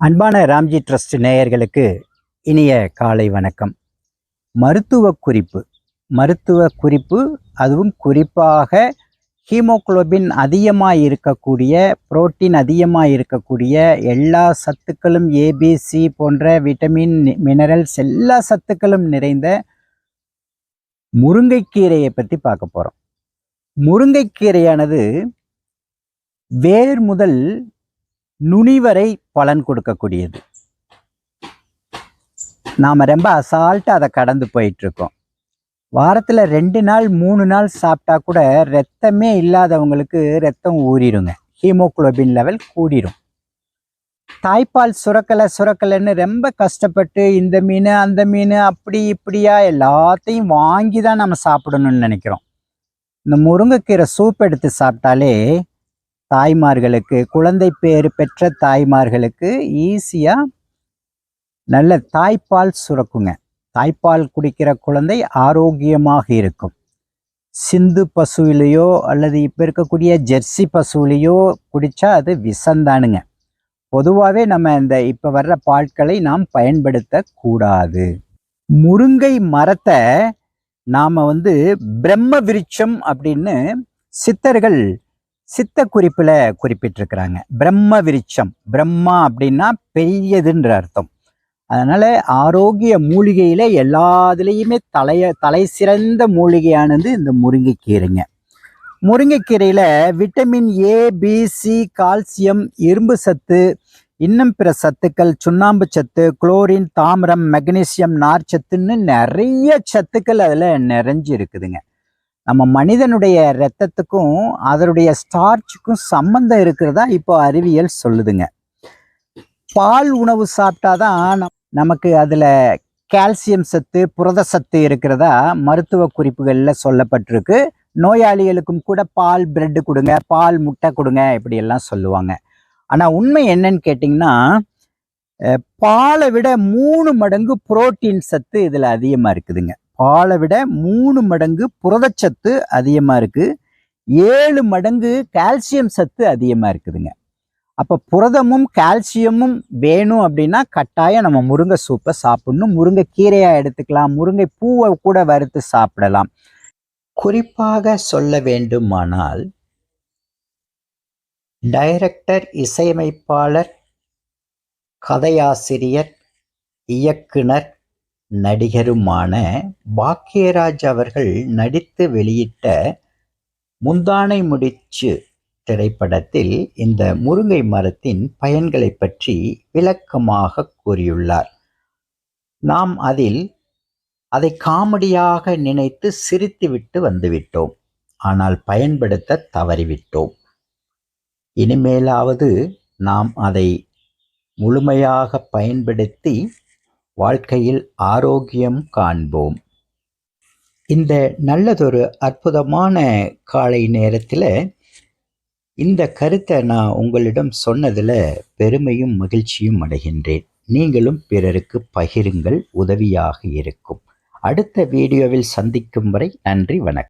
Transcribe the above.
அன்பான ராம்ஜி ட்ரஸ்ட் நேயர்களுக்கு இனிய காலை வணக்கம். மருத்துவ குறிப்பு. மருத்துவ குறிப்பு அதுவும் குறிப்பாக ஹீமோகுளோபின் அதிகமாக இருக்கக்கூடிய புரோட்டீன் அதிகமாக இருக்கக்கூடிய எல்லா சத்துக்களும் ஏபிசி போன்ற விட்டமின் மினரல்ஸ் எல்லா சத்துக்களும் நிறைந்த முருங்கைக்கீரையை பற்றி பார்க்க போகிறோம் முருங்கைக்கீரையானது வேர் முதல் நுனி வரை பலன் கொடுக்கக்கூடியது. நாம் ரொம்ப அசால்ட்டாக அதை கடந்து போயிட்டுருக்கோம். வாரத்தில் ரெண்டு நாள் மூணு நாள் சாப்பிட்டா கூட ரத்தமே இல்லாதவங்களுக்கு ரத்தம் ஊறிடுங்க ஹீமோகுளோபின் லெவல் கூடிரும். தாய்ப்பால் சுரக்கலை சுரக்கலைன்னு ரொம்ப கஷ்டப்பட்டு இந்த மீன் அந்த மீன் அப்படி இப்படியா எல்லாத்தையும் வாங்கி தான் நம்ம சாப்பிடணும்னு நினைக்கிறோம். இந்த முருங்கைக்கீரை சூப் எடுத்து சாப்பிட்டாலே தாய்மார்களுக்கு குழந்தை பேர் பெற்ற தாய்மார்களுக்கு ஈஸியாக நல்ல தாய்ப்பால் சுரக்குங்க. தாய்ப்பால் குடிக்கிற குழந்தை ஆரோக்கியமாக இருக்கும். சிந்து பசுவிலையோ அல்லது இப்போ இருக்கக்கூடிய ஜெர்சி பசுவிலையோ குடித்தா அது விஷந்தானுங்க. பொதுவாகவே நம்ம இந்த இப்போ வர்ற பாட்களை நாம் பயன்படுத்தக்கூடாது. முருங்கை மரத்தை நாம் வந்து பிரம்ம விருட்சம் அப்படின்னு சித்தர்கள் சித்த குறிப்பில் குறிப்பிட்டிருக்கிறாங்க. பிரம்ம விருட்சம் பிரம்மா அப்படின்னா பெரியதுன்ற அர்த்தம். அதனால ஆரோக்கிய மூலிகையில எல்லாத்துலேயுமே தலைய தலை சிறந்த மூலிகையானது இந்த முருங்கைக்கீரைங்க. முருங்கைக்கீரையில் விட்டமின் ஏ பிசி கால்சியம் இரும்பு சத்து இன்னும் பிற சத்துக்கள் சுண்ணாம்பு சத்து குளோரின் தாமிரம் மெக்னீசியம் நார்ச்சத்துன்னு நிறைய சத்துக்கள் அதில் நிறைஞ்சு இருக்குதுங்க நம்ம மனிதனுடைய ரத்தத்துக்கும் அதனுடைய ஸ்டார்ச்சுக்கும் சம்பந்தம் இருக்கிறதா இப்போ அறிவியல் சொல்லுதுங்க. பால் உணவு சாப்பிட்டாதான் நமக்கு அதில் கால்சியம் சத்து புரத சத்து இருக்கிறதா மருத்துவ குறிப்புகளில் சொல்லப்பட்டிருக்கு. நோயாளிகளுக்கும் கூட பால் பிரெட்டு கொடுங்க பால் முட்டை கொடுங்க இப்படியெல்லாம் சொல்லுவாங்க. ஆனால் உண்மை என்னன்னு கேட்டிங்கன்னா பாலை விட மூணு மடங்கு புரோட்டீன் சத்து இதில் அதிகமாக இருக்குதுங்க. பாலை விட மூணு மடங்கு புரதச்சத்து அதிகமாக இருக்குது ஏழு மடங்கு கால்சியம் சத்து அதிகமாக இருக்குதுங்க. அப்போ புரதமும் கால்சியமும் வேணும் அப்படின்னா கட்டாயம் நம்ம முருங்கை சூப்பை சாப்பிடணும். முருங்கை கீரையாக எடுத்துக்கலாம். முருங்கை பூவை கூட வறுத்து சாப்பிடலாம். குறிப்பாக சொல்ல வேண்டுமானால் டைரக்டர் இசையமைப்பாளர் கதையாசிரியர் இயக்குனர் நடிகருமான பாக்கியராஜ் அவர்கள் நடித்து வெளியிட்ட முந்தானை முடிச்சு திரைப்படத்தில் இந்த முருங்கை மரத்தின் பயன்களை பற்றி விளக்கமாக கூறியுள்ளார். நாம் அதில் அதை காமெடியாக நினைத்து சிரித்துவிட்டு வந்துவிட்டோம். ஆனால் பயன்படுத்த தவறிவிட்டோம். இனிமேலாவது நாம் அதை முழுமையாக பயன்படுத்தி வாழ்க்கையில் ஆரோக்கியம் காண்போம். இந்த நல்லதொரு அற்புதமான காலை நேரத்தில் இந்த கருத்தை நான் உங்களிடம் சொன்னதில் பெருமையும் மகிழ்ச்சியும் அடைகின்றேன். நீங்களும் பிறருக்கு பகிருங்கள் உதவியாக இருக்கும். அடுத்த வீடியோவில் சந்திக்கும் வரை நன்றி வணக்கம்.